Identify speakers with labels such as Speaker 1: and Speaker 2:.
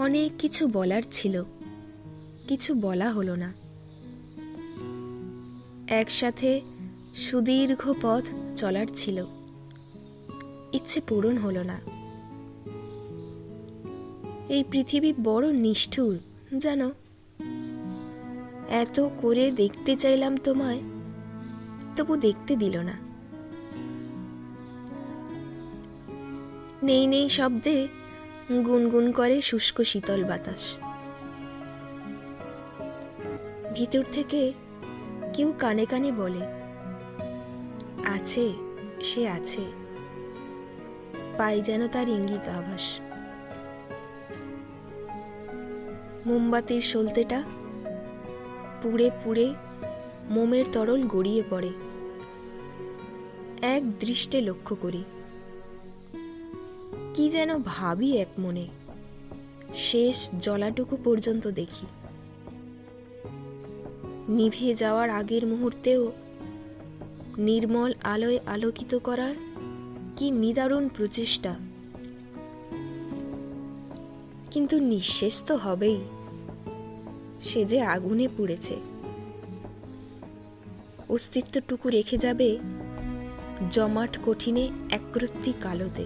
Speaker 1: অনেক কিছু বলার ছিল। কিছু বলা হলো না। একসাথে সুদীর্ঘ পথ চলার ছিল। ইচ্ছে পূরণ হলো না। এই পৃথিবী বড় নিষ্ঠুর, জানো? এত করে দেখতে চাইলাম তোমায়, তবু দেখতে দিল না। নেই নেই শব্দে গুনগুন করে শুষ্ক শীতল বাতাস। ভিতর থেকে কেউ কানে কানে বলে, আছে, সে আছে। পাই যেন তার ইঙ্গিত আভাস। মোমবাতির সলতেটা পুড়ে পুড়ে মোমের তরল গড়িয়ে পড়ে। এক দৃষ্টে লক্ষ্য করি। কি যেন ভাবি এক মনে। শেষ জলাটুকু পর্যন্ত দেখি। নিভিয়ে যাওয়ার আগের মুহূর্তেও নির্মল আলোয় আলোকিত করার কি নিদারুণ প্রচেষ্টা। কিন্তু নিঃশেষ তো হবেই। সে যে আগুনে পুড়েছে। অস্তিত্বটুকু রেখে যাবে জমাট কঠিনে একরত্তি কালোতে।